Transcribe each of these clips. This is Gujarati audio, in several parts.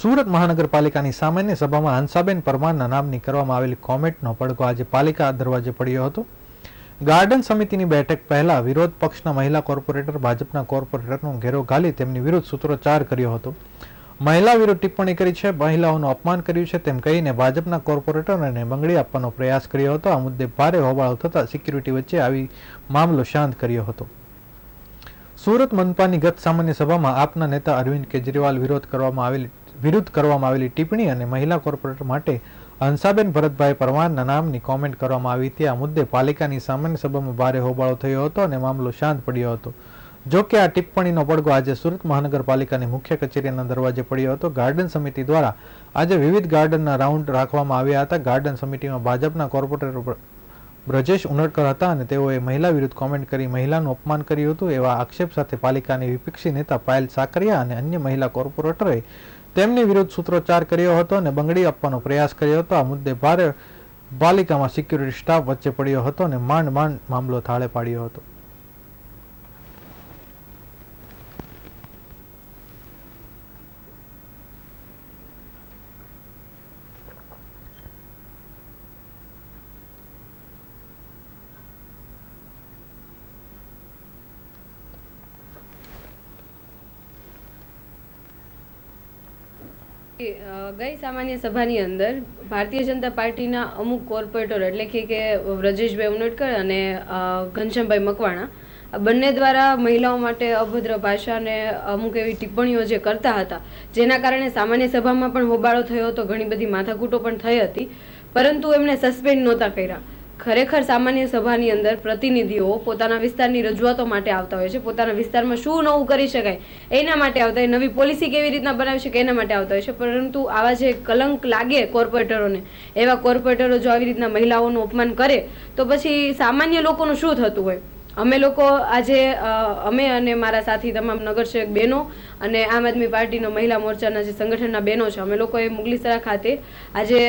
સુરત મહાનગરપાલિકાની સામાન્ય સભામાં હંસાબેન પરમારના નામની કરવામાં આવેલી કોમેન્ટનો પડઘો આજે પાલિકા દરવાજે પડ્યો હતો. ગાર્ડન સમિતિની બેઠક પહેલા વિરોધ પક્ષના મહિલા કોર્પોરેટર, ભાજપના કોર્પોરેટરનો ઘેરો ઘાલી તેમની વિરુદ્ધ સૂત્રોચ્ચાર કર્યો હતો. મહિલા વિરુદ્ધ ટિપ્પણી કરી છે, મહિલાઓનું અપમાન કર્યું છે તેમ કહીને ભાજપના કોર્પોરેટરને બંગડી આપવાનો પ્રયાસ કર્યો હતો. આ મુદ્દે ભારે હોબાળો થતા સિક્યુરિટી વચ્ચે આવી મામલો શાંત કર્યો હતો. સુરત મનપાની ગત સામાન્ય સભામાં આપના નેતા અરવિંદ કેજરીવાલ વિરોધ કરવામાં આવેલી વિરુદ્ધ કરવામાં આવેલી ટિપ્પણી અને મહિલા કોર્પોરેટર માટે હંસાબેન ભરતભાઈ પરમારના નામની કોમેન્ટ કરવામાં આવી હતી. આ મુદ્દે પાલિકાની સામાન્ય સભામાં ભારે હોબાળો થયો હતો અને મામલો શાંત પડ્યો હતો. જો કે આ ટિપ્પણીનો પડઘો આજે સુરત મહાનગરપાલિકાની મુખ્ય કચેરીના દરવાજે પડ્યો હતો. ગાર્ડન સમિતિ દ્વારા આજે વિવિધ ગાર્ડનના રાઉન્ડ રાખવામાં આવ્યા હતા. ગાર્ડન સમિતિમાં ભાજપના કોર્પોરેટર બ્ર- બ્રજેશ ઉનડકર હતા અને તેઓએ મહિલા વિરુદ્ધ કોમેન્ટ કરી મહિલાનું અપમાન કર્યું હતું એવા આક્ષેપ સાથે પાલિકાની વિપક્ષી નેતા પાયલ સાકરિયા અને અન્ય મહિલા કોર્પોરેટરે તેમની વિરુદ્ધ સૂત્રોચ્ચાર કર્યો હતો અને બંગડી આપવાનો પ્રયાસ કર્યો હતો. આ મુદ્દે ભારે પાલિકામાં સિક્યુરિટી સ્ટાફ વચ્ચે પડ્યો હતો અને માંડ માંડ મામલો થાળે પાડ્યો હતો. ગઈ સામાન્ય સભાની અંદર ભારતીય જનતા પાર્ટીના અમુક કોર્પોરેટર એટલે કે કે વ્રજેશભાઈ ઉનડકર અને ઘનશ્યામભાઈ મકવાણા બંને દ્વારા મહિલાઓ માટે અભદ્ર ભાષાને અમુક એવી ટિપ્પણીઓ જે કરતા હતા, જેના કારણે સામાન્ય સભામાં પણ હોબાળો થયો હતો, ઘણી બધી માથાકૂટો પણ થઈ હતી, પરંતુ એમણે સસ્પેન્ડ નહોતા કર્યા. ખરેખર સામાન્ય સભાની અંદર પ્રતિનિધિઓ પોતાના વિસ્તારની રજૂઆતો માટે આવતા હોય છે. પોતાના વિસ્તારમાં શું નવું કરી શકાય એના માટે આવતા હોય. નવી પોલિસી કેવી રીતના બનાવી શકે એના માટે આવતા હોય છે. પરંતુ આવા જે કલંક લાગે કોર્પોરેટરોને, એવા કોર્પોરેટરો જો આવી રીતના મહિલાઓનું અપમાન કરે, તો પછી સામાન્ય લોકોનું શું થતું હોય? અમે લોકો આજે અમે અને મારા સાથી તમામ નગરસેવક બહેનો અને આમ આદમી પાર્ટીનો મહિલા મોરચાના જે સંગઠનના બહેનો છે, અમે લોકોએ મુગલીસરા ખાતે આજે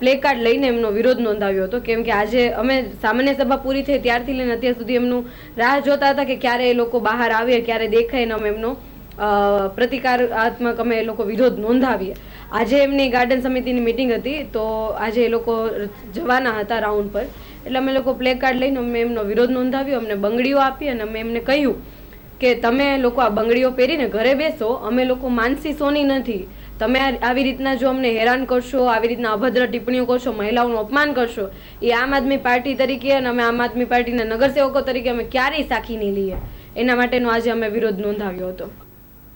પ્લે કાર્ડ લઈને એમનો વિરોધ નોંધાવ્યો હતો. કેમ કે આજે અમે સામાન્ય સભા પૂરી થઈ ત્યારથી લઈને અત્યાર સુધી એમનું રાહ જોતા હતા કે ક્યારે એ લોકો બહાર આવે ક્યારે દેખાય ને અમે એમનો પ્રતિકારાત્મક અમે એ લોકો વિરોધ નોંધાવીએ. આજે એમની ગાર્ડન સમિતિની મિટિંગ હતી, તો આજે એ લોકો જવાના હતા રાઉન્ડ પર. એટલે અમે લોકો પ્લે કાર્ડ લઈને અમે એમનો વિરોધ નોંધાવ્યો, અમને બંગડીઓ આપી અને અમે એમને કહ્યું કે તમે લોકો આ બંગડીઓ પહેરીને ઘરે બેસો, અમે લોકો માનસી સોની નથી. તમે આવી રીતના જો અમને હેરાન કરશો, આવી રીતના અભદ્ર ટિપ્પણીઓ કરશો, મહિલાઓનું અપમાન કરશો, એ આમ આદમી પાર્ટી તરીકે અને અમે આમ આદમી પાર્ટીના નગરસેવકો તરીકે અમે ક્યારેય સાખી નહીં લઈએ. એના માટેનો આજે અમે વિરોધ નોંધાવ્યો હતો.